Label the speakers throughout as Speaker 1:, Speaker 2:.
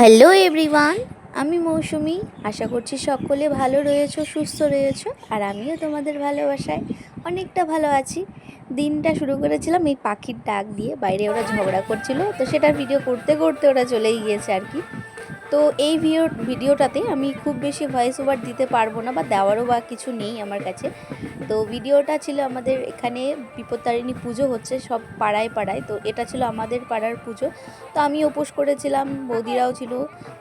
Speaker 1: Hello everyone আমি মৌসুমি। আশা করছি সকলে ভালো রয়েছো, সুস্থ রয়েছো, আর আমিও তোমাদের ভালোবাসায় অনেকটা ভালো আছি। দিনটা শুরু করেছিলাম এই পাখির ডাক দিয়ে, বাইরে ওরা ঝগড়া করছিল, তো সেটার ভিডিও করতে করতে ওরা চলেই গিয়েছে আর কি। তো এই ভিডিও ভিডিওটাতে আমি খুব বেশি ভয়েস ওভার দিতে পারব না বা দেওয়ারও বা কিছু নেই আমার কাছে। তো ভিডিওটা ছিল আমাদের এখানে বিপত্তারিণী পুজো হচ্ছে সব পাড়ায় পাড়ায়, তো এটা ছিল আমাদের পাড়ার পুজো। তো আমি উপোস করেছিলাম, বৌদিরাও ছিল,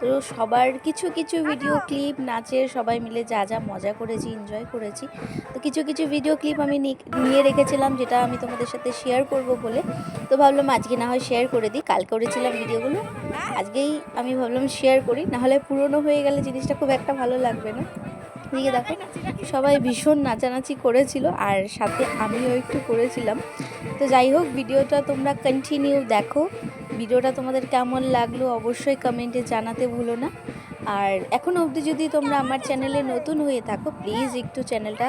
Speaker 1: তো সবার কিছু কিছু ভিডিও ক্লিপ নাচের সবাই মিলে যা যা মজা করেছি এনজয় করেছি। তো কিছু কিছু ভিডিও ক্লিপ আমি নিয়ে রেখেছিলাম, যেটা আমি তোমাদের সাথে শেয়ার করব বলে। তো ভাবলাম আজকে না হয় শেয়ার করে দিই কাল করেছিলাম ভিডিওগুলো আজকেই আমি ভাবলাম শেয়ার করি, নাহলে পুরনো হয়ে গেলে জিনিসটা খুব একটা ভালো লাগবে না। এদিকে দেখো, সবাই ভীষণ নাচানাচি করেছিল আর সাথে আমিও একটু করেছিলাম। তো যাই হোক, ভিডিওটা তোমরা কন্টিনিউ দেখো। ভিডিওটা তোমাদের কেমন লাগল অবশ্যই কমেন্টে জানাতে ভুলো না। আর এখন অবধি যদি তোমরা আমার চ্যানেলে নতুন হয়ে থাকো প্লিজ একটু চ্যানেলটা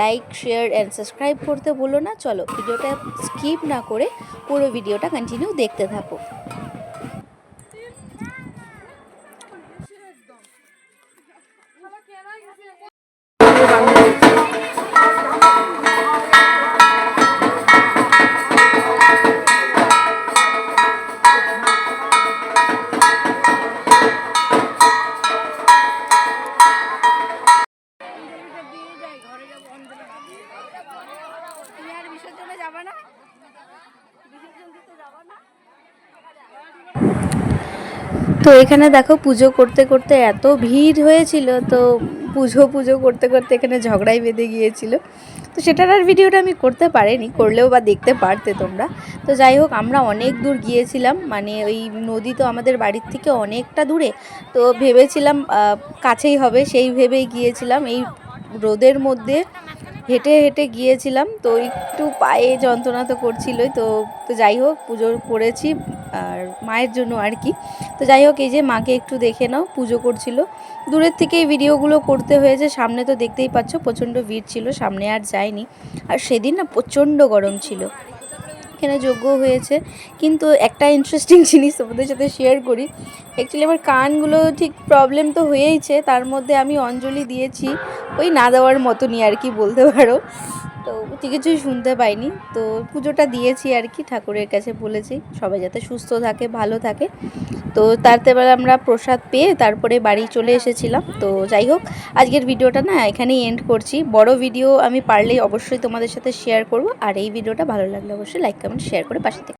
Speaker 1: লাইক শেয়ার অ্যান্ড সাবস্ক্রাইব করতে ভুলো না। চলো, ভিডিওটা স্কিপ না করে পুরো ভিডিওটা কন্টিনিউ দেখতে থাকো। বিসর্জনে যাবা না? বিসর্জন দিতে যাবা না। তো এখানে দেখো পুজো করতে করতে এত ভিড় হয়েছিল, তো পুজো পুজো করতে করতে এখানে ঝগড়াই বেঁধে গিয়েছিল। তো সেটার আর ভিডিওটা আমি করতে পারিনি, করলেও বা দেখতে পারতে তোমরা। তো যাই হোক, আমরা অনেক দূর গিয়েছিলাম মানে ওই নদী তো আমাদের বাড়ির থেকে অনেকটা দূরে। তো ভেবেছিলাম কাছেই হবে, সেই ভেবেই গিয়েছিলাম। এই রোদের মধ্যে হেঁটে হেঁটে গিয়েছিলাম, তো একটু পায়ে যন্ত্রণা তো করছিলই, তো তো যাই হোক পুজো করেছি, আর মায়ের জন্য আর কি। তো যাই হোক, এই যে মাকে একটু দেখে নাও, পুজো করছিল। দূরের থেকে এই ভিডিওগুলো করতে হয়েছে, সামনে তো দেখতেই পাচ্ছ প্রচণ্ড ভিড় ছিল, সামনে আর যায়নি। আর সেদিন না প্রচণ্ড গরম ছিল এখানে যোগ্য হয়েছে। কিন্তু একটা ইন্টারেস্টিং জিনিস তোমাদের সাথে শেয়ার করি। অ্যাকচুয়ালি আমার কানগুলো ঠিক প্রবলেম তো হয়েইছে, তার মধ্যে আমি অঞ্জলি দিয়েছি ওই না দেওয়ার মতনই আর কি বলতে পারো। তো কিছুই শুনতে পাইনি। তো পুজোটা দিয়েছি আর কি, ঠাকুরের কাছে বলেছি সবাই যাতে সুস্থ থাকে, ভালো থাকে। তো তারপরে আমরা প্রসাদ পেয়ে তারপরে বাড়ি চলে এসেছিলাম। তো যাই হোক, আজকের ভিডিওটা না এখানেই এন্ড করছি। বড় ভিডিও আমি পারলেই অবশ্যই তোমাদের সাথে শেয়ার করব। আর এই ভিডিওটা ভালো লাগলে অবশ্যই লাইক কমেন্ট শেয়ার করে পাশে থেকে